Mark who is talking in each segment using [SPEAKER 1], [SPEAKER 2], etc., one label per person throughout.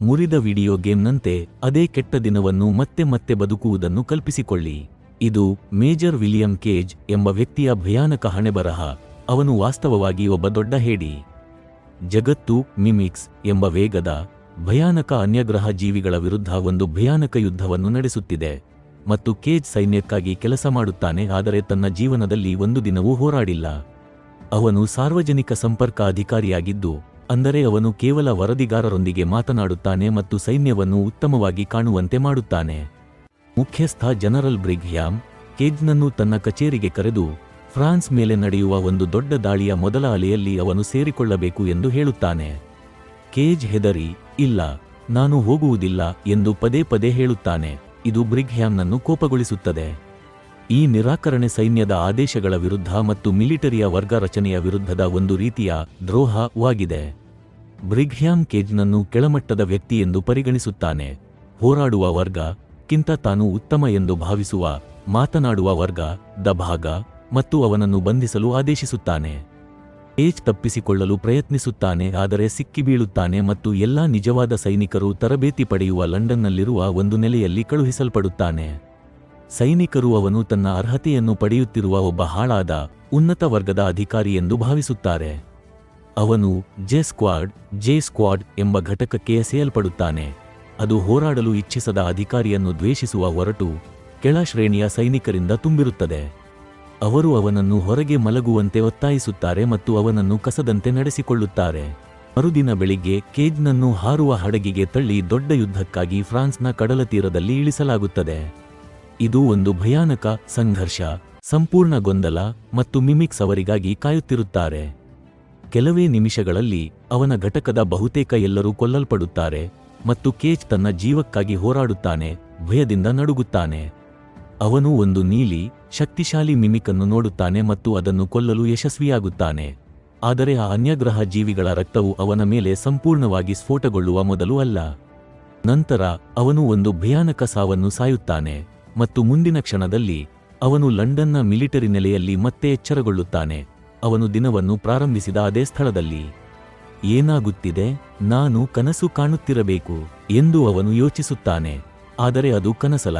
[SPEAKER 1] ಮುರಿದ ವಿಡಿಯೋ ಗೇಮ್ನಂತೆ ಅದೇ ಕೆಟ್ಟ ದಿನವನ್ನು ಮತ್ತೆ ಮತ್ತೆ ಬದುಕುವುದನ್ನು ಕಲ್ಪಿಸಿಕೊಳ್ಳಿ. ಇದು ಮೇಜರ್ ವಿಲಿಯಂ ಕೇಜ್ ಎಂಬ ವ್ಯಕ್ತಿಯ ಭಯಾನಕ ಹಣೆಬರಹ. ಅವನು ವಾಸ್ತವವಾಗಿ ಒಬ್ಬ ದೊಡ್ಡ ಹೇಡಿ. ಜಗತ್ತು ಮಿಮಿಕ್ಸ್ ಎಂಬ ವೇಗದ, ಭಯಾನಕ ಅನ್ಯಗ್ರಹ ಜೀವಿಗಳ ವಿರುದ್ಧ ಒಂದು ಭಯಾನಕ ಯುದ್ಧವನ್ನು ನಡೆಸುತ್ತಿದೆ. ಮತ್ತು ಕೇಜ್ ಸೈನ್ಯಕ್ಕಾಗಿ ಕೆಲಸ ಮಾಡುತ್ತಾನೆ, ಆದರೆ ತನ್ನ ಜೀವನದಲ್ಲಿ ಒಂದು ದಿನವೂ ಹೋರಾಡಿಲ್ಲ. ಅವನು ಸಾರ್ವಜನಿಕ ಸಂಪರ್ಕ ಅಧಿಕಾರಿಯಾಗಿದ್ದು ಅಂದರೆ ಅವನು ಕೇವಲ ವರದಿಗಾರರೊಂದಿಗೆ ಮಾತನಾಡುತ್ತಾನೆ ಮತ್ತು ಸೈನ್ಯವನ್ನು ಉತ್ತಮವಾಗಿ ಕಾಣುವಂತೆ ಮಾಡುತ್ತಾನೆ. ಮುಖ್ಯಸ್ಥ ಜನರಲ್ ಬ್ರಿಗ್ಹ್ಯಾಮ್, ಕೇಜ್ನನ್ನು ತನ್ನ ಕಚೇರಿಗೆ ಕರೆದು, ಫ್ರಾನ್ಸ್ ಮೇಲೆ ನಡೆಯುವ ಒಂದು ದೊಡ್ಡ ದಾಳಿಯ ಮೊದಲ ಅಲೆಯಲ್ಲಿ ಅವನು ಸೇರಿಕೊಳ್ಳಬೇಕು ಎಂದು ಹೇಳುತ್ತಾನೆ. ಕೇಜ್ ಹೆದರಿ, ಇಲ್ಲ, ನಾನು ಹೋಗುವುದಿಲ್ಲ ಎಂದು ಪದೇ ಪದೇ ಹೇಳುತ್ತಾನೆ. ಇದು ಬ್ರಿಗ್ಹ್ಯಾಮ್ನನ್ನು ಕೋಪಗೊಳಿಸುತ್ತದೆ. ಈ ನಿರಾಕರಣೆ ಸೈನ್ಯದ ಆದೇಶಗಳ ವಿರುದ್ಧ ಮತ್ತು ಮಿಲಿಟರಿಯ ವರ್ಗ ರಚನೆಯ ವಿರುದ್ಧದ ಒಂದು ರೀತಿಯ ದ್ರೋಹವಾಗಿದೆ. ಬ್ರಿಗ್ಹ್ಯಾಮ್ ಕೇಜ್ನನ್ನು ಕೆಳಮಟ್ಟದ ವ್ಯಕ್ತಿ ಎಂದು ಪರಿಗಣಿಸುತ್ತಾನೆ. ಹೋರಾಡುವ ವರ್ಗ ಕ್ಕಿಂತ ತಾನು ಉತ್ತಮ ಎಂದು ಭಾವಿಸುವ, ಮಾತನಾಡುವ ವರ್ಗ, ದ ಭಾಗ, ಮತ್ತು ಅವನನ್ನು ಬಂಧಿಸಲು ಆದೇಶಿಸುತ್ತಾನೆ. ಏಜ್ ತಪ್ಪಿಸಿಕೊಳ್ಳಲು ಪ್ರಯತ್ನಿಸುತ್ತಾನೆ, ಆದರೆ ಸಿಕ್ಕಿಬೀಳುತ್ತಾನೆ ಮತ್ತು ಎಲ್ಲಾ ನಿಜವಾದ ಸೈನಿಕರು ತರಬೇತಿ ಪಡೆಯುವ ಲಂಡನ್ನಲ್ಲಿರುವ ಒಂದು ನೆಲೆಯಲ್ಲಿ ಕಳುಹಿಸಲ್ಪಡುತ್ತಾನೆ. ಸೈನಿಕರು ಅವನು ತನ್ನ ಅರ್ಹತೆಯನ್ನು ಪಡೆಯುತ್ತಿರುವ ಒಬ್ಬ ಹಾಳಾದ, ಉನ್ನತ ವರ್ಗದ ಅಧಿಕಾರಿ ಎಂದು ಭಾವಿಸುತ್ತಾರೆ. ಅವನು ಜೆ ಸ್ಕ್ವಾಡ್ ಜೆ ಸ್ಕ್ವಾಡ್ ಎಂಬ ಘಟಕಕ್ಕೆ ಎಸೆಯಲ್ಪಡುತ್ತಾನೆ. ಅದು ಹೋರಾಡಲು ಇಚ್ಛಿಸದ ಅಧಿಕಾರಿಯನ್ನು ದ್ವೇಷಿಸುವ ಹೊರಟು ಕೆಳ ಶ್ರೇಣಿಯ ಸೈನಿಕರಿಂದ ತುಂಬಿರುತ್ತದೆ. ಅವರು ಅವನನ್ನು ಹೊರಗೆ ಮಲಗುವಂತೆ ಒತ್ತಾಯಿಸುತ್ತಾರೆ ಮತ್ತು ಅವನನ್ನು ಕಸದಂತೆ ನಡೆಸಿಕೊಳ್ಳುತ್ತಾರೆ. ಮರುದಿನ ಬೆಳಿಗ್ಗೆ ಕೇಜ್ನನ್ನು ಹಾರುವ ಹಡಗಿಗೆ ತಳ್ಳಿ ದೊಡ್ಡ ಯುದ್ಧಕ್ಕಾಗಿ ಫ್ರಾನ್ಸ್ನ ಕಡಲ ತೀರದಲ್ಲಿ ಇಳಿಸಲಾಗುತ್ತದೆ. ಇದು ಒಂದು ಭಯಾನಕ ಸಂಘರ್ಷ, ಸಂಪೂರ್ಣ ಗೊಂದಲ ಮತ್ತು ಮಿಮಿಕ್ಸ್ ಅವರಿಗಾಗಿ ಕಾಯುತ್ತಿರುತ್ತಾರೆ. ಕೆಲವೇ ನಿಮಿಷಗಳಲ್ಲಿ ಅವನ ಘಟಕದ ಬಹುತೇಕ ಎಲ್ಲರೂ ಕೊಲ್ಲಲ್ಪಡುತ್ತಾರೆ ಮತ್ತು ಕೇಜ್ ತನ್ನ ಜೀವಕ್ಕಾಗಿ ಹೋರಾಡುತ್ತಾನೆ, ಭಯದಿಂದ ನಡುಗುತ್ತಾನೆ. ಅವನು ಒಂದು ನೀಲಿ, ಶಕ್ತಿಶಾಲಿ ಮಿಮಿಕನ್ನು ನೋಡುತ್ತಾನೆ ಮತ್ತು ಅದನ್ನು ಕೊಲ್ಲಲು ಯಶಸ್ವಿಯಾಗುತ್ತಾನೆ. ಆದರೆ ಆ ಅನ್ಯಗ್ರಹ ಜೀವಿಗಳ ರಕ್ತವು ಅವನ ಮೇಲೆ ಸಂಪೂರ್ಣವಾಗಿ ಸ್ಫೋಟಗೊಳ್ಳುವ ಮೊದಲು ಅಲ್ಲ. ನಂತರ ಅವನು ಒಂದು ಭಯಾನಕ ಸಾವನ್ನು ಸಾಯುತ್ತಾನೆ ಮತ್ತು ಮುಂದಿನ ಕ್ಷಣದಲ್ಲಿ ಅವನು ಲಂಡನ್ನ ಮಿಲಿಟರಿ ನೆಲೆಯಲ್ಲಿ ಮತ್ತೆ ಎಚ್ಚರಗೊಳ್ಳುತ್ತಾನೆ. ಅವನು ದಿನವನ್ನು ಪ್ರಾರಂಭಿಸಿದ ಅದೇ ಸ್ಥಳದಲ್ಲಿ. ಏನಾಗುತ್ತಿದೆ? ನಾನು ಕನಸು ಕಾಣುತ್ತಿರಬೇಕು ಎಂದು ಅವನು ಯೋಚಿಸುತ್ತಾನೆ. ಆದರೆ ಅದು ಕನಸಲ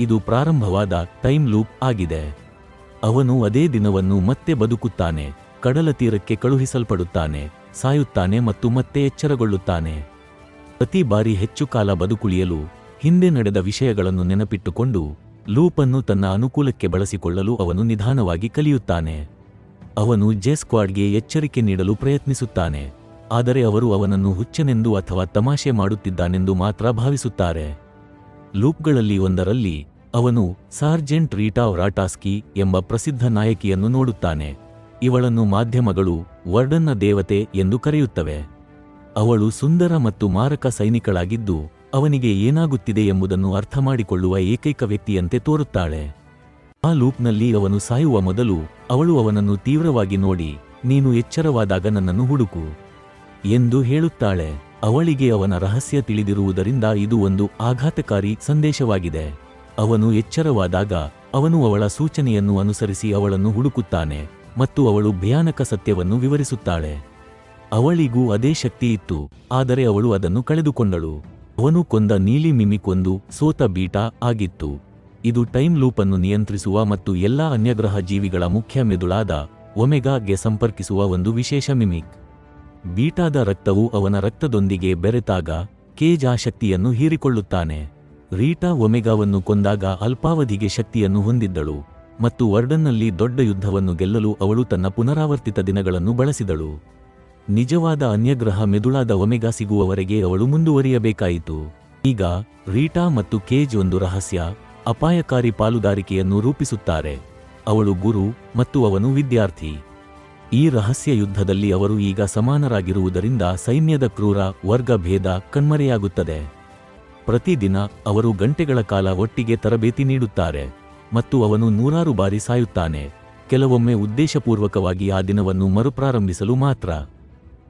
[SPEAKER 1] ಇದು ಪ್ರಾರಂಭವಾದ ಟೈಮ್ ಲೂಪ್ ಆಗಿದೆ. ಅವನು ಅದೇ ದಿನವನ್ನು ಮತ್ತೆ ಬದುಕುತ್ತಾನೆ. ಕಡಲ ತೀರಕ್ಕೆ ಕಳುಹಿಸಲ್ಪಡುತ್ತಾನೆ. ಸಾಯುತ್ತಾನೆ ಮತ್ತು ಮತ್ತೆ ಎಚ್ಚರಗೊಳ್ಳುತ್ತಾನೆ. ಪ್ರತಿ ಬಾರಿ ಹೆಚ್ಚು ಕಾಲ ಬದುಕುಳಿಯಲು, ಹಿಂದೆ ನಡೆದ ವಿಷಯಗಳನ್ನು ನೆನಪಿಟ್ಟುಕೊಂಡು, ಲೂಪನ್ನು ತನ್ನ ಅನುಕೂಲಕ್ಕೆ ಬಳಸಿಕೊಳ್ಳಲು ಅವನು ನಿಧಾನವಾಗಿ ಕಲಿಯುತ್ತಾನೆ. ಅವನು ಜೆ ಸ್ಕ್ವಾಡ್ಗೆ ಎಚ್ಚರಿಕೆ ನೀಡಲು ಪ್ರಯತ್ನಿಸುತ್ತಾನೆ. ಆದರೆ ಅವರು ಅವನನ್ನು ಹುಚ್ಚನೆಂದು ಅಥವಾ ತಮಾಷೆ ಮಾಡುತ್ತಿದ್ದಾನೆಂದು ಮಾತ್ರ ಭಾವಿಸುತ್ತಾರೆ. ಲೂಪ್ಗಳಲ್ಲಿ ಒಂದರಲ್ಲಿ, ಅವನು ಸಾರ್ಜೆಂಟ್ ರೀಟಾ ರಾಟಾಸ್ಕಿ ಎಂಬ ಪ್ರಸಿದ್ಧ ನಾಯಕಿಯನ್ನು ನೋಡುತ್ತಾನೆ. ಇವಳನ್ನು ಮಾಧ್ಯಮಗಳು ವರ್ಡನ್ನ ದೇವತೆ ಎಂದು ಕರೆಯುತ್ತವೆ. ಅವಳು ಸುಂದರ ಮತ್ತು ಮಾರಕ ಸೈನಿಕಳಾಗಿದ್ದು, ಅವನಿಗೆ ಏನಾಗುತ್ತಿದೆ ಎಂಬುದನ್ನು ಅರ್ಥಮಾಡಿಕೊಳ್ಳುವ ಏಕೈಕ ವ್ಯಕ್ತಿಯಂತೆ ತೋರುತ್ತಾಳೆ. ಆ ಲೂಪ್ನಲ್ಲಿ ಅವನು ಸಾಯುವ ಮೊದಲು ಅವಳು ಅವನನ್ನು ತೀವ್ರವಾಗಿ ನೋಡಿ, ನೀನು ಎಚ್ಚರವಾದಾಗ ನನ್ನನ್ನು ಹುಡುಕು ಎಂದು ಹೇಳುತ್ತಾಳೆ. ಅವಳಿಗೆ ಅವನ ರಹಸ್ಯ ತಿಳಿದಿರುವುದರಿಂದ ಇದು ಒಂದು ಆಘಾತಕಾರಿ ಸಂದೇಶವಾಗಿದೆ. ಅವನು ಎಚ್ಚರವಾದಾಗ ಅವನು ಅವಳ ಸೂಚನೆಯನ್ನು ಅನುಸರಿಸಿ ಅವಳನ್ನು ಹುಡುಕುತ್ತಾನೆ ಮತ್ತು ಅವಳು ಭಯಾನಕ ಸತ್ಯವನ್ನು ವಿವರಿಸುತ್ತಾಳೆ. ಅವಳಿಗೂ ಅದೇ ಶಕ್ತಿ ಇತ್ತು, ಆದರೆ ಅವಳು ಅದನ್ನು ಕಳೆದುಕೊಂಡಳು. ಅವನು ಕೊಂದ ನೀಲಿ ಮಿಮಿಕೊಂದು ಸೋತ ಬೀಟಾ ಆಗಿತ್ತು. ಇದು ಟೈಮ್ ಲೂಪ್ ಅನ್ನು ನಿಯಂತ್ರಿಸುವ ಮತ್ತು ಎಲ್ಲಾ ಅನ್ಯಗ್ರಹ ಜೀವಿಗಳ ಮುಖ್ಯ ಮೆದುಳಾದ ಒಮೆಗಾಗೆ ಸಂಪರ್ಕಿಸುವ ಒಂದು ವಿಶೇಷ ಮಿಮಿಕ್. ಬೀಟಾದ ರಕ್ತವು ಅವನ ರಕ್ತದೊಂದಿಗೆ ಬೆರೆತಾಗ ಕೇಜ್ ಆ ಶಕ್ತಿಯನ್ನು ಹೀರಿಕೊಳ್ಳುತ್ತಾನೆ. ರೀಟಾ ಒಮೆಗಾವನ್ನು ಕೊಂದಾಗ ಅಲ್ಪಾವಧಿಗೆ ಶಕ್ತಿಯನ್ನು ಹೊಂದಿದ್ದಳು ಮತ್ತು ವರ್ಡನ್ನಲ್ಲಿ ದೊಡ್ಡ ಯುದ್ಧವನ್ನು ಗೆಲ್ಲಲು ಅವಳು ತನ್ನ ಪುನರಾವರ್ತಿತ ದಿನಗಳನ್ನು ಬಳಸಿದಳು. ನಿಜವಾದ ಅನ್ಯಗ್ರಹ ಮೆದುಳಾದ ಒಮೆಗಾ ಸಿಗುವವರೆಗೆ ಅವಳು ಮುಂದುವರಿಯಬೇಕಾಯಿತು. ಈಗ ರೀಟಾ ಮತ್ತು ಕೇಜ್ ಒಂದು ರಹಸ್ಯ ಅಪಾಯಕಾರಿ ಪಾಲುದಾರಿಕೆಯನ್ನು ರೂಪಿಸುತ್ತಾರೆ. ಅವಳು ಗುರು ಮತ್ತು ಅವನು ವಿದ್ಯಾರ್ಥಿ. ಈ ರಹಸ್ಯ ಯುದ್ಧದಲ್ಲಿ ಅವರು ಈಗ ಸಮಾನರಾಗಿರುವುದರಿಂದ ಸೈನ್ಯದ ಕ್ರೂರ ವರ್ಗಭೇದ ಕಣ್ಮರೆಯಾಗುತ್ತದೆ. ಪ್ರತಿದಿನ ಅವರು ಗಂಟೆಗಳ ಕಾಲ ಒಟ್ಟಿಗೆ ತರಬೇತಿ ನೀಡುತ್ತಾರೆ ಮತ್ತು ಅವನು ನೂರಾರು ಬಾರಿ ಸಾಯುತ್ತಾನೆ. ಕೆಲವೊಮ್ಮೆ ಉದ್ದೇಶಪೂರ್ವಕವಾಗಿ ಆ ದಿನವನ್ನು ಮರುಪ್ರಾರಂಭಿಸಲು ಮಾತ್ರ.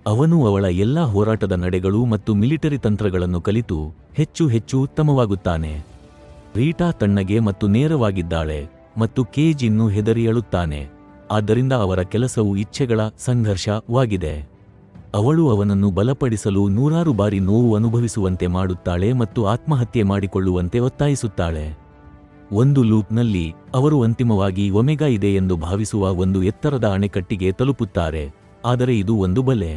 [SPEAKER 1] ಅವನು ಅವಳ ಎಲ್ಲಾ ಹೋರಾಟದ ನಡೆಗಳು ಮತ್ತು ಮಿಲಿಟರಿ ತಂತ್ರಗಳನ್ನು ಕಲಿತು ಹೆಚ್ಚು ಹೆಚ್ಚು ಉತ್ತಮವಾಗುತ್ತಾನೆ. ರೀಟಾ ತಣ್ಣಗೆ ಮತ್ತು ನೇರವಾಗಿದ್ದಾಳೆ ಮತ್ತು ಕೇಜ್ ಇನ್ನೂ ಹೆದರಿ ಅಳುತ್ತಾನೆ. ಆದ್ದರಿಂದ ಅವರ ಕೆಲಸವು ಇಚ್ಛೆಗಳ ಸಂಘರ್ಷವಾಗಿದೆ. ಅವಳು ಅವನನ್ನು ಬಲಪಡಿಸಲು ನೂರಾರು ಬಾರಿ ನೋವು ಅನುಭವಿಸುವಂತೆ ಮಾಡುತ್ತಾಳೆ ಮತ್ತು ಆತ್ಮಹತ್ಯೆ ಮಾಡಿಕೊಳ್ಳುವಂತೆ ಒತ್ತಾಯಿಸುತ್ತಾಳೆ. ಒಂದು ಲೂಪ್ನಲ್ಲಿ ಅವರು ಅಂತಿಮವಾಗಿ ಒಮೆಗಾ ಇದೆ ಎಂದು ಭಾವಿಸುವ ಒಂದು ಎತ್ತರದ ಅಣೆಕಟ್ಟಿಗೆ ತಲುಪುತ್ತಾರೆ. ಆದರೆ ಇದು ಒಂದು ಬಲೆ.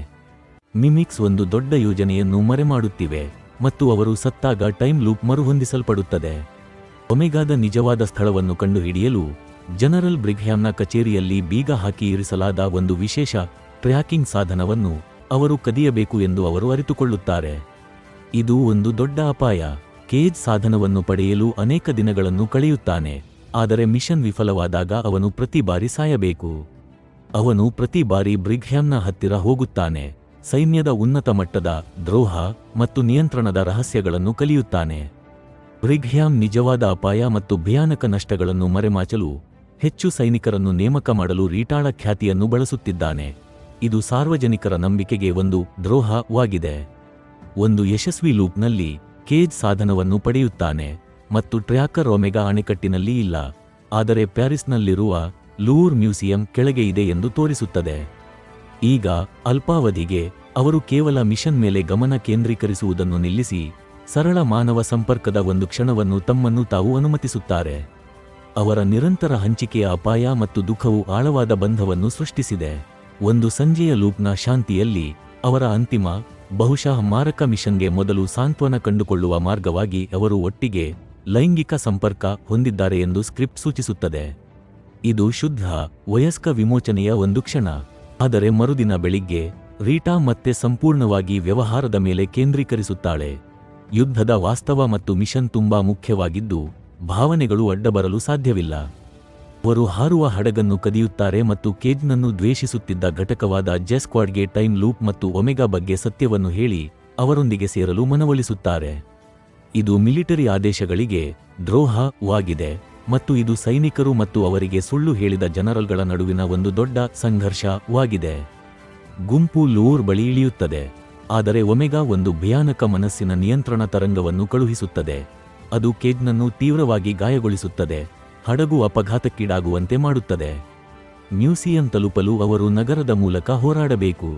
[SPEAKER 1] ಮಿಮಿಕ್ಸ್ ಒಂದು ದೊಡ್ಡ ಯೋಜನೆಯನ್ನು ಮರೆಮಾಡುತ್ತಿವೆ ಮತ್ತು ಅವರು ಸತ್ತಾಗ ಟೈಮ್ ಲೂಪ್ ಮರುಹೊಂದಿಸಲ್ಪಡುತ್ತದೆ. ಒಮೆಗಾದ ನಿಜವಾದ ಸ್ಥಳವನ್ನು ಕಂಡುಹಿಡಿಯಲು ಜನರಲ್ ಬ್ರಿಗ್ಹ್ಯಾಮ್ನ ಕಚೇರಿಯಲ್ಲಿ ಬೀಗ ಹಾಕಿ ಇರಿಸಲಾದ ಒಂದು ವಿಶೇಷ ಟ್ರ್ಯಾಕಿಂಗ್ ಸಾಧನವನ್ನು ಅವರು ಕದಿಯಬೇಕು ಎಂದು ಅವರು ಅರಿತುಕೊಳ್ಳುತ್ತಾರೆ. ಇದು ಒಂದು ದೊಡ್ಡ ಅಪಾಯ. ಕೇಜ್ ಸಾಧನವನ್ನು ಪಡೆಯಲು ಅನೇಕ ದಿನಗಳನ್ನು ಕಳೆಯುತ್ತಾನೆ. ಆದರೆ ಮಿಷನ್ ವಿಫಲವಾದಾಗ ಅವನು ಪ್ರತಿ ಬಾರಿ ಸಾಯಬೇಕು. ಅವನು ಪ್ರತಿ ಬಾರಿ ಬ್ರಿಗ್ಹ್ಯಾಮ್ನ ಹತ್ತಿರ ಹೋಗುತ್ತಾನೆ. ಸೈನ್ಯದ ಉನ್ನತ ಮಟ್ಟದ ದ್ರೋಹ ಮತ್ತು ನಿಯಂತ್ರಣದ ರಹಸ್ಯಗಳನ್ನು ಕಲಿಯುತ್ತಾನೆ. ಬ್ರಿಗ್ಹ್ಯಾಮ್ ನಿಜವಾದ ಅಪಾಯ ಮತ್ತು ಭಯಾನಕ ನಷ್ಟಗಳನ್ನು ಮರೆಮಾಚಲು ಹೆಚ್ಚು ಸೈನಿಕರನ್ನು ನೇಮಕ ಮಾಡಲು ರೀಟಾಳ ಖ್ಯಾತಿಯನ್ನು ಬಳಸುತ್ತಿದ್ದಾನೆ. ಇದು ಸಾರ್ವಜನಿಕರ ನಂಬಿಕೆಗೆ ಒಂದು ದ್ರೋಹವಾಗಿದೆ. ಒಂದು ಯಶಸ್ವಿ ಲೂಪ್ನಲ್ಲಿ ಕೇಜ್ ಸಾಧನವನ್ನು ಪಡೆಯುತ್ತಾನೆ ಮತ್ತು ಟ್ರ್ಯಾಕರ್ ಒಮೆಗಾ ಅಣೆಕಟ್ಟಿನಲ್ಲಿ ಇಲ್ಲ, ಆದರೆ ಪ್ಯಾರಿಸ್ನಲ್ಲಿರುವ ಲೂರ್ ಮ್ಯೂಸಿಯಂ ಕೆಳಗೆ ಇದೆ ಎಂದು ತೋರಿಸುತ್ತದೆ. ಈಗ ಅಲ್ಪಾವಧಿಗೆ ಅವರು ಕೇವಲ ಮಿಷನ್ ಮೇಲೆ ಗಮನ ಕೇಂದ್ರೀಕರಿಸುವುದನ್ನು ನಿಲ್ಲಿಸಿ ಸರಳ ಮಾನವ ಸಂಪರ್ಕದ ಒಂದು ಕ್ಷಣವನ್ನು ತಮ್ಮನ್ನು ತಾವು ಅನುಮತಿಸುತ್ತಾರೆ. ಅವರ ನಿರಂತರ ಹಂಚಿಕೆಯ ಅಪಾಯ ಮತ್ತು ದುಃಖವು ಆಳವಾದ ಬಂಧವನ್ನು ಸೃಷ್ಟಿಸಿದೆ. ಒಂದು ಸಂಜೆಯ ಲೂಪ್ನ ಶಾಂತಿಯಲ್ಲಿ, ಅವರ ಅಂತಿಮ, ಬಹುಶಃ ಮಾರಕ ಮಿಷನ್ಗೆ ಮೊದಲು ಸಾಂತ್ವನ ಕಂಡುಕೊಳ್ಳುವ ಮಾರ್ಗವಾಗಿ ಅವರು ಒಟ್ಟಿಗೆ ಲೈಂಗಿಕ ಸಂಪರ್ಕ ಹೊಂದಿದ್ದಾರೆ ಎಂದು ಸ್ಕ್ರಿಪ್ಟ್ ಸೂಚಿಸುತ್ತದೆ. ಇದು ಶುದ್ಧ, ವಯಸ್ಕ ವಿಮೋಚನೆಯ ಒಂದು ಕ್ಷಣ. ಆದರೆ ಮರುದಿನ ಬೆಳಿಗ್ಗೆ, ರೀಟಾ ಮತ್ತೆ ಸಂಪೂರ್ಣವಾಗಿ ವ್ಯವಹಾರದ ಮೇಲೆ ಕೇಂದ್ರೀಕರಿಸುತ್ತಾಳೆ. ಯುದ್ಧದ ವಾಸ್ತವ ಮತ್ತು ಮಿಷನ್ ತುಂಬಾ ಮುಖ್ಯವಾಗಿದ್ದು, ಭಾವನೆಗಳು ಅಡ್ಡಬರಲು ಸಾಧ್ಯವಿಲ್ಲ. ಅವರು ಹಾರುವ ಹಡಗನ್ನು ಕದಿಯುತ್ತಾರೆ ಮತ್ತು ಕೇಜ್ನನ್ನು ದ್ವೇಷಿಸುತ್ತಿದ್ದ ಘಟಕವಾದ ಜೆಸ್ಕ್ವಾಡ್ಗೆ ಟೈಮ್ ಲೂಪ್ ಮತ್ತು ಒಮೆಗಾ ಬಗ್ಗೆ ಸತ್ಯವನ್ನು ಹೇಳಿ, ಅವರೊಂದಿಗೆ ಸೇರಲು ಮನವೊಲಿಸುತ್ತಾರೆ. ಇದು ಮಿಲಿಟರಿ ಆದೇಶಗಳಿಗೆ ದ್ರೋಹವಾಗಿದೆ ಮತ್ತು ಇದು ಸೈನಿಕರು ಮತ್ತು ಅವರಿಗೆ ಸುಳ್ಳು ಹೇಳಿದ ಜನರಲ್ಗಳ ನಡುವಿನ ಒಂದು ದೊಡ್ಡ ಸಂಘರ್ಷವಾಗಿದೆ. ಗುಂಪು ಲೂರ್ ಬಳಿ ಇಳಿಯುತ್ತದೆ. ಆದರೆ ಒಮೆಗಾ ಒಂದು ಭಯಾನಕ ಮನಸ್ಸಿನ ನಿಯಂತ್ರಣ ತರಂಗವನ್ನು ಕಳುಹಿಸುತ್ತದೆ. ಅದು ಕೇಜ್ನನ್ನು ತೀವ್ರವಾಗಿ ಗಾಯಗೊಳಿಸುತ್ತದೆ. ಹಡಗು ಅಪಘಾತಕ್ಕೀಡಾಗುವಂತೆ ಮಾಡುತ್ತದೆ. ಮ್ಯೂಸಿಯಂ ತಲುಪಲು ಅವರು ನಗರದ ಮೂಲಕ ಹೋರಾಡಬೇಕು.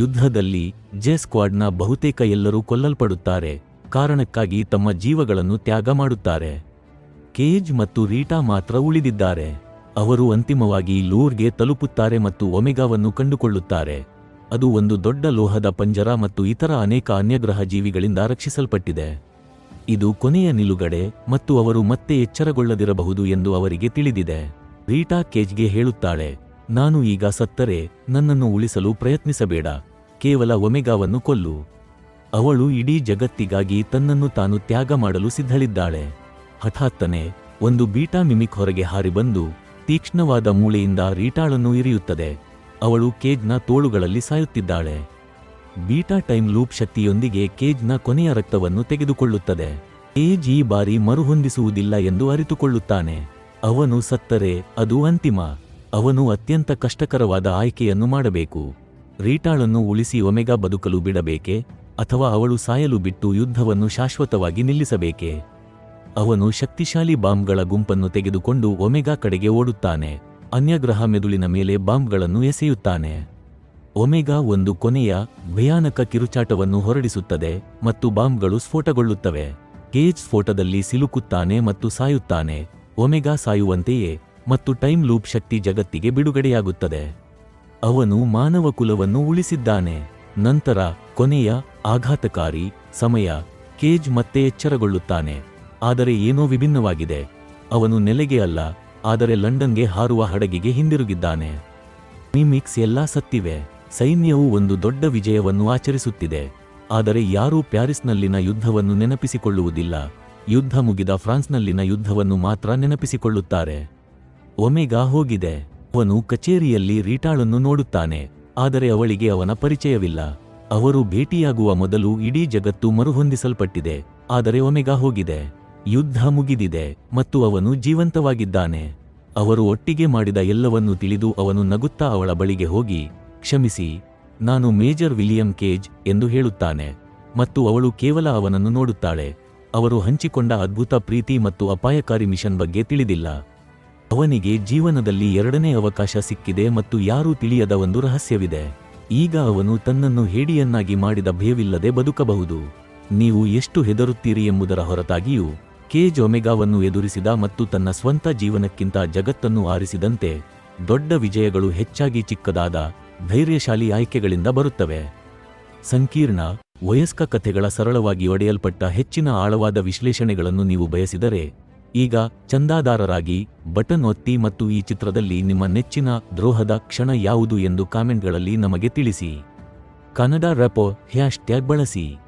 [SPEAKER 1] ಯುದ್ಧದಲ್ಲಿ ಜೆ ಸ್ಕ್ವಾಡ್ನ ಬಹುತೇಕ ಎಲ್ಲರೂ ಕೊಲ್ಲಲ್ಪಡುತ್ತಾರೆ. ಕಾರಣಕ್ಕಾಗಿ ತಮ್ಮ ಜೀವಗಳನ್ನು ತ್ಯಾಗ ಮಾಡುತ್ತಾರೆ. ಕೇಜ್ ಮತ್ತು ರೀಟಾ ಮಾತ್ರ ಉಳಿದಿದ್ದಾರೆ. ಅವರು ಅಂತಿಮವಾಗಿ ಲೂರ್ಗೆ ತಲುಪುತ್ತಾರೆ ಮತ್ತು ಒಮೆಗಾವನ್ನು ಕಂಡುಕೊಳ್ಳುತ್ತಾರೆ. ಅದು ಒಂದು ದೊಡ್ಡ ಲೋಹದ ಪಂಜರ ಮತ್ತು ಇತರ ಅನೇಕ ಅನ್ಯಗ್ರಹ ಜೀವಿಗಳಿಂದ ರಕ್ಷಿಸಲ್ಪಟ್ಟಿದೆ. ಇದು ಕೊನೆಯ ನಿಲುಗಡೆ ಮತ್ತು ಅವರು ಮತ್ತೆ ಎಚ್ಚರಗೊಳ್ಳದಿರಬಹುದು ಎಂದು ಅವರಿಗೆ ತಿಳಿದಿದೆ. ರೀಟಾ ಕೇಜ್ಗೆ ಹೇಳುತ್ತಾಳೆ, ನಾನು ಈಗ ಸತ್ತರೆ, ನನ್ನನ್ನು ಉಳಿಸಲು ಪ್ರಯತ್ನಿಸಬೇಡ, ಕೇವಲ ಒಮೆಗಾವನ್ನು ಕೊಲ್ಲು. ಅವಳು ಇಡೀ ಜಗತ್ತಿಗಾಗಿ ತನ್ನನ್ನು ತಾನು ತ್ಯಾಗ ಮಾಡಲು ಸಿದ್ಧಳಿದ್ದಾಳೆ. ಹಠಾತ್ತನೆ, ಒಂದು ಬೀಟಾ ಮಿಮಿಕ್ ಹೊರಗೆ ಹಾರಿಬಂದು ತೀಕ್ಷ್ಣವಾದ ಮೂಳೆಯಿಂದ ರೀಟಾಳನ್ನು ಇರಿಯುತ್ತದೆ. ಅವಳು ಕೇಜ್ನ ತೋಳುಗಳಲ್ಲಿ ಸಾಯುತ್ತಿದ್ದಾಳೆ. ಬೀಟಾ ಟೈಮ್ ಲೂಪ್ ಶಕ್ತಿಯೊಂದಿಗೆ ಕೇಜ್ನ ಕೊನೆಯ ರಕ್ತವನ್ನು ತೆಗೆದುಕೊಳ್ಳುತ್ತದೆ. ಕೇಜ್ ಈ ಬಾರಿ ಮರುಹೊಂದಿಸುವುದಿಲ್ಲ ಎಂದು ಅರಿತುಕೊಳ್ಳುತ್ತಾನೆ. ಅವನು ಸತ್ತರೆ, ಅದು ಅಂತಿಮ. ಅವನು ಅತ್ಯಂತ ಕಷ್ಟಕರವಾದ ಆಯ್ಕೆಯನ್ನು ಮಾಡಬೇಕು. ರೀಟಾಳನ್ನು ಉಳಿಸಿ ಒಮೆಗಾ ಬದುಕಲು ಬಿಡಬೇಕೆ, ಅಥವಾ ಅವಳು ಸಾಯಲು ಬಿಟ್ಟು ಯುದ್ಧವನ್ನು ಶಾಶ್ವತವಾಗಿ ನಿಲ್ಲಿಸಬೇಕೆ? ಅವನು ಶಕ್ತಿಶಾಲಿ ಬಾಂಬ್ಗಳ ಗುಂಪನ್ನು ತೆಗೆದುಕೊಂಡು ಒಮೆಗಾ ಕಡೆಗೆ ಓಡುತ್ತಾನೆ. ಅನ್ಯಗ್ರಹ ಮೆದುಳಿನ ಮೇಲೆ ಬಾಂಬ್ಗಳನ್ನು ಎಸೆಯುತ್ತಾನೆ. ಒಮೆಗಾ ಒಂದು ಕೊನೆಯ ಭಯಾನಕ ಕಿರುಚಾಟವನ್ನು ಹೊರಡಿಸುತ್ತದೆ ಮತ್ತು ಬಾಂಬ್ಗಳು ಸ್ಫೋಟಗೊಳ್ಳುತ್ತವೆ. ಕೇಜ್ ಸ್ಫೋಟದಲ್ಲಿ ಸಿಲುಕುತ್ತಾನೆ ಮತ್ತು ಸಾಯುತ್ತಾನೆ. ಒಮೆಗಾ ಸಾಯುವಂತೆಯೇ ಮತ್ತು ಟೈಮ್ ಲೂಪ್ ಶಕ್ತಿ ಜಗತ್ತಿಗೆ ಬಿಡುಗಡೆಯಾಗುತ್ತದೆ. ಅವನು ಮಾನವ ಕುಲವನ್ನು ಉಳಿಸಿದ್ದಾನೆ. ನಂತರ ಕೊನೆಯ ಆಘಾತಕಾರಿ ಸಮಯ ಕೇಜ್ ಮತ್ತೆ ಎಚ್ಚರಗೊಳ್ಳುತ್ತಾನೆ. ಆದರೆ ಏನೋ ವಿಭಿನ್ನವಾಗಿದೆ. ಅವನು ನೆಲೆಗೆ ಅಲ್ಲ. ಆದರೆ ಲಂಡನ್ಗೆ ಹಾರುವ ಹಡಗಿಗೆ ಹಿಂದಿರುಗಿದ್ದಾನೆ. ಮಿಮಿಕ್ಸ್ ಎಲ್ಲಾ ಸತ್ತಿವೆ. ಸೈನ್ಯವು ಒಂದು ದೊಡ್ಡ ವಿಜಯವನ್ನು ಆಚರಿಸುತ್ತಿದೆ. ಆದರೆ ಯಾರೂ ಪ್ಯಾರಿಸ್ನಲ್ಲಿನ ಯುದ್ಧವನ್ನು ನೆನಪಿಸಿಕೊಳ್ಳುವುದಿಲ್ಲ. ಯುದ್ಧ ಮುಗಿದ ಫ್ರಾನ್ಸ್ನಲ್ಲಿನ ಯುದ್ಧವನ್ನು ಮಾತ್ರ ನೆನಪಿಸಿಕೊಳ್ಳುತ್ತಾರೆ. ಒಮೆಗಾ ಹೋಗಿದೆ. ಅವನು ಕಚೇರಿಯಲ್ಲಿ ರೀಟಾಳನ್ನು ನೋಡುತ್ತಾನೆ. ಆದರೆ ಅವಳಿಗೆ ಅವನ ಪರಿಚಯವಿಲ್ಲ. ಅವರು ಭೇಟಿಯಾಗುವ ಮೊದಲು ಇಡೀ ಜಗತ್ತು ಮರುಹೊಂದಿಸಲ್ಪಟ್ಟಿದೆ. ಆದರೆ ಒಮೆಗಾ ಹೋಗಿದೆ. ಯುದ್ಧ ಮುಗಿದಿದೆ ಮತ್ತು ಅವನು ಜೀವಂತವಾಗಿದ್ದಾನೆ. ಅವರು ಒಟ್ಟಿಗೆ ಮಾಡಿದ ಎಲ್ಲವನ್ನೂ ತಿಳಿದು ಅವನು ನಗುತ್ತಾ ಅವಳ ಬಳಿಗೆ ಹೋಗಿ, ಕ್ಷಮಿಸಿ, ನಾನು ಮೇಜರ್ ವಿಲಿಯಂ ಕೇಜ್ ಎಂದು ಹೇಳುತ್ತಾನೆ ಮತ್ತು ಅವಳು ಕೇವಲ ಅವನನ್ನು ನೋಡುತ್ತಾಳೆ. ಅವರು ಹಂಚಿಕೊಂಡ ಅದ್ಭುತ ಪ್ರೀತಿ ಮತ್ತು ಅಪಾಯಕಾರಿ ಮಿಷನ್ ಬಗ್ಗೆ ತಿಳಿದಿಲ್ಲ. ಅವನಿಗೆ ಜೀವನದಲ್ಲಿ ಎರಡನೇ ಅವಕಾಶ ಸಿಕ್ಕಿದೆ ಮತ್ತು ಯಾರೂ ತಿಳಿಯದ ಒಂದು ರಹಸ್ಯವಿದೆ. ಈಗ ಅವನು ತನ್ನನ್ನು ಹೇಡಿಯನ್ನಾಗಿ ಮಾಡಿದ ಭಯವಿಲ್ಲದೆ ಬದುಕಬಹುದು. ನೀವು ಎಷ್ಟು ಹೆದರುತ್ತೀರಿ ಎಂಬುದರ ಹೊರತಾಗಿಯೂ ಕೇಜ್ ಒಮೆಗಾವನ್ನು ಎದುರಿಸಿದ ಮತ್ತು ತನ್ನ ಸ್ವಂತ ಜೀವನಕ್ಕಿಂತ ಜಗತ್ತನ್ನು ಆರಿಸಿದಂತೆ ದೊಡ್ಡ ವಿಜಯಗಳು ಹೆಚ್ಚಾಗಿ ಚಿಕ್ಕದಾದ ಧೈರ್ಯಶಾಲಿ ಆಯ್ಕೆಗಳಿಂದ ಬರುತ್ತವೆ. ಸಂಕೀರ್ಣ, ವಯಸ್ಕ ಕಥೆಗಳ ಸರಳವಾಗಿ ಒಡೆಯಲ್ಪಟ್ಟ ಹೆಚ್ಚಿನ ಆಳವಾದ ವಿಶ್ಲೇಷಣೆಗಳನ್ನು ನೀವು ಬಯಸಿದರೆ, ಈಗ ಚಂದಾದಾರರಾಗಿ ಬಟನ್ ಒತ್ತಿ ಮತ್ತು ಈ ಚಿತ್ರದಲ್ಲಿ ನಿಮ್ಮ ನೆಚ್ಚಿನ ದ್ರೋಹದ ಕ್ಷಣ ಯಾವುದು ಎಂದು ಕಾಮೆಂಟ್ಗಳಲ್ಲಿ ನಮಗೆ ತಿಳಿಸಿ. ಕನ್ನಡ ರೆಪೋ ಹ್ಯಾಶ್ ಟ್ಯಾಗ್ ಬಳಸಿ.